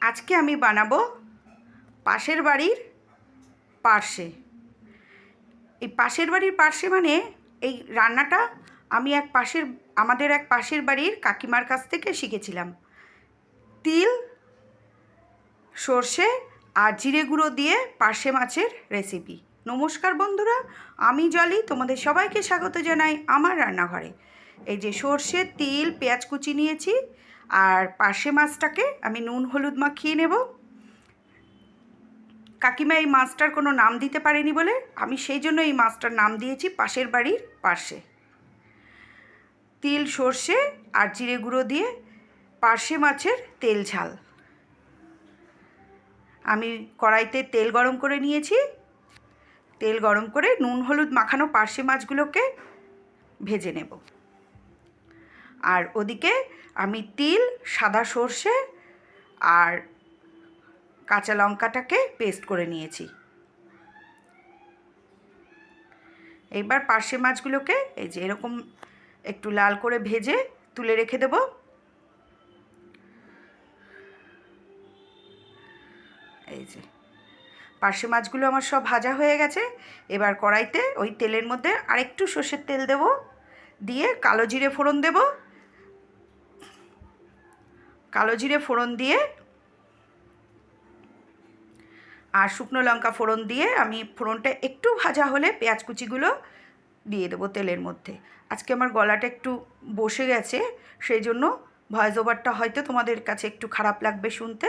আজকে আমি বানাবো পাশের বাড়ির পার্শে এই পাশের বাড়ির পার্শে মানে এই রান্নাটা আমি এক পাশের, আমাদের এক পাশের বাড়ির কাকিমার কাছ থেকে শিখেছিলাম। তিল, সর্ষে আর জিরে গুঁড়ো দিয়ে পার্শে মাছের রেসিপি নমস্কার বন্ধুরা, আমি জলি, তোমাদের সবাইকে স্বাগত জানাই আমার রান্নাঘরে। এই যে সর্ষে, তিল, পেঁয়াজ কুচি নিয়েছি আর পার্শে মাছটাকে আমি নুন, হলুদ মাখিয়ে নেব। কাকিমা এই মাছটার কোনো নাম দিতে পারেনি বলে আমি সেই জন্য এই মাছটার নাম দিয়েছি পাশের বাড়ির পার্শে। তিল, সর্ষে আর জিরে গুঁড়ো দিয়ে পার্শে মাছের তেল ঝাল। আমি কড়াইতে তেল গরম করে নিয়েছি। তেল গরম করে নুন, হলুদ মাখানো পার্শে মাছগুলোকে ভেজে নেব। আর ওদিকে আমি তিল, সাদা সর্ষে আর কাঁচা লঙ্কাটাকে পেস্ট করে নিয়েছি। এইবার পার্শে মাছগুলোকে এই যে এরকম একটু লাল করে ভেজে তুলে রেখে দেব। এই যে পার্শে মাছগুলো আমার সব ভাজা হয়ে গেছে। এবার কড়াইতে ওই তেলের মধ্যে আরেকটু সর্ষের তেল দেব। দিয়ে কালো জিরে ফোড়ন দেব। কালো জিরে ফোড়ন দিয়ে আর শুকনো লঙ্কা ফোড়ন দিয়ে আমি ফোড়নটা একটু ভাজা হলে পেঁয়াজ কুচিগুলো দিয়ে দেবো তেলের মধ্যে। আজকে আমার গলাটা একটু বসে গেছে, সেই জন্য ভয়েস ওভারটা হয়তো তোমাদের কাছে একটু খারাপ লাগবে শুনতে।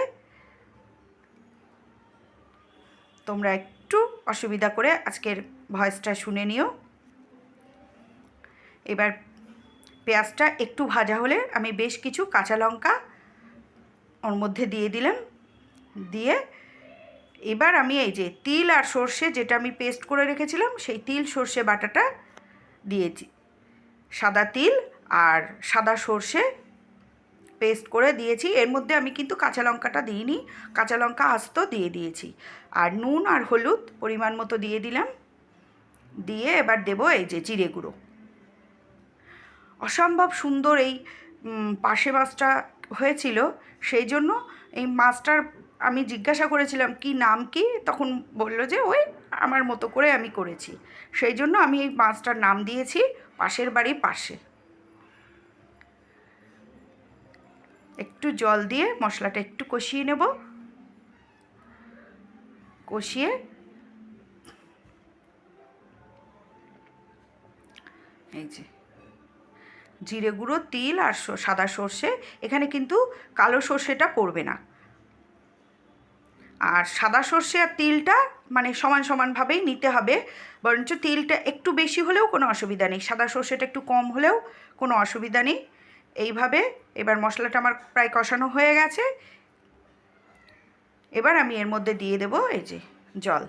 তোমরা একটু অসুবিধা করে আজকের ভয়েসটা শুনে নিও। এবার পেঁয়াজটা একটু ভাজা হলে আমি বেশ কিছু কাঁচা লঙ্কা ওর মধ্যে দিয়ে দিলাম। দিয়ে এবার আমি এই যে তিল আর সর্ষে যেটা আমি পেস্ট করে রেখেছিলাম, সেই তিল, সর্ষে, বাটাটা দিয়েছি। সাদা তিল আর সাদা সর্ষে পেস্ট করে দিয়েছি। এর মধ্যে আমি কিন্তু কাঁচা লঙ্কাটা দিইনি, কাঁচা লঙ্কা আস্ত দিয়ে দিয়েছি। আর নুন আর হলুদ পরিমাণ মতো দিয়ে দিলাম। দিয়ে এবার দেবো এই যে জিরে গুঁড়ো। অসম্ভব সুন্দর এই পাশে মাছটা হয়েছিল, সেই জন্য এই মাছটার আমি জিজ্ঞাসা করেছিলাম, কি নাম কি? তখন বলল যে, ওই আমার মতো করে আমি করেছি। সেই জন্য আমি এই মাছটার নাম দিয়েছি, পাশের বাড়ি পাশে। একটু জল দিয়ে মশলাটা একটু কষিয়ে নেব। কষিয়ে এই যে। জিরে গুঁড়ো, তিল আর সাদা সর্ষে। এখানে কিন্তু কালো সর্ষেটা পড়বে না। আর সাদা সর্ষে আর তিলটা মানে সমান সমানভাবেই নিতে হবে। বরঞ্চ তিলটা একটু বেশি হলেও কোনো অসুবিধা নেই। সাদা সর্ষেটা একটু কম হলেও কোনো অসুবিধা নেই। এইভাবে এবার মশলাটা আমার প্রায় কষানো হয়ে গেছে। এবার আমি এর মধ্যে দিয়ে দেব এই যে জল।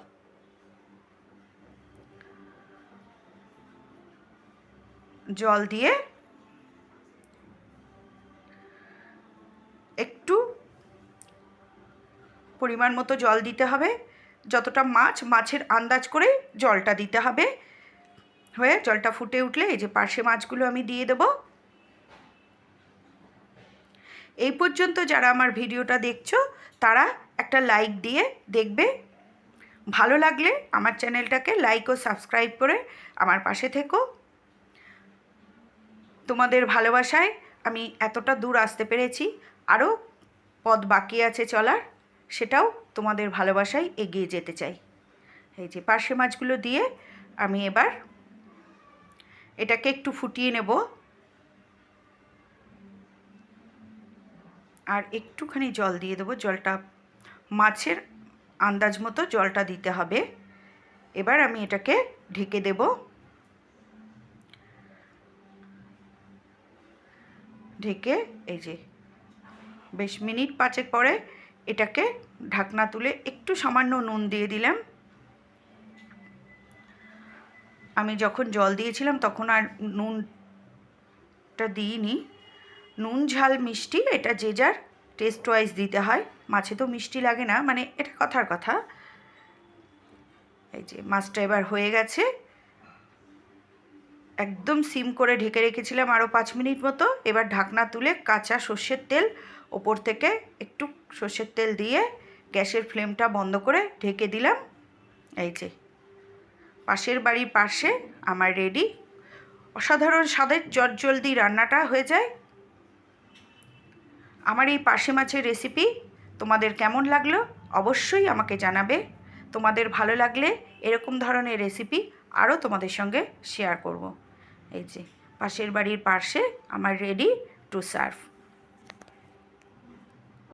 জল দিয়ে পরিমাণ মতো জল দিতে হবে। যতটা মাছ, মাছের আন্দাজ করে জলটা দিতে হবে। হয়ে জলটা ফুটে উঠলে এই যে পার্শে মাছগুলো আমি দিয়ে দেব। এই পর্যন্ত যারা আমার ভিডিওটা দেখছ, তারা একটা লাইক দিয়ে দেখবে। ভালো লাগলে আমার চ্যানেলটাকে লাইক ও সাবস্ক্রাইব করে আমার পাশে থেকো। তোমাদের ভালোবাসায় আমি এতটা দূর আসতে পেরেছি। আরও পথ বাকি আছে চলার। সেটাও তোমাদের ভালোবাসায় এগিয়ে যেতে চাই। এই যে পার্শে মাছগুলো দিয়ে আমি এবার এটাকে একটু ফুটিয়ে নেব। আর একটুখানি জল দিয়ে দেবো, জলটা মাছের আন্দাজ মতো জলটা দিতে হবে। এবার আমি এটাকে ঢেকে দেব। ঢেকে এই যে বেশ মিনিট পাঁচেক পরে এটাকে ঢাকনা তুলে একটু সামান্য নুন দিয়ে দিলাম। আমি যখন জল দিয়েছিলাম তখন আর নুনটা দিইনি। নুন, ঝাল, মিষ্টি, এটা যে যার টেস্ট ওয়াইজ দিতে হয়। মাছে তো মিষ্টি লাগে না মানে এটা কথার কথা। এই যে মাছটা এবার হয়ে গেছে। একদম সিম করে ঢেকে রেখেছিলাম আরও পাঁচ মিনিট মতো। এবার ঢাকনা তুলে কাঁচা সর্ষের তেল ওপর থেকে একটু সর্ষের তেল দিয়ে গ্যাসের ফ্লেমটা বন্ধ করে ঢেকে দিলাম। এই যে, পাশের বাড়ির পাশে আমার রেডি। অসাধারণ স্বাদের জলদি রান্নাটা হয়ে যায়। আমার এই পাশে মাছের রেসিপি তোমাদের কেমন লাগল অবশ্যই আমাকে জানাবে। তোমাদের ভালো লাগলে এরকম ধরনের রেসিপি আরও তোমাদের সঙ্গে শেয়ার করব। এই যে পাশের বাড়ির পাশে আমার রেডি টু সার্ভ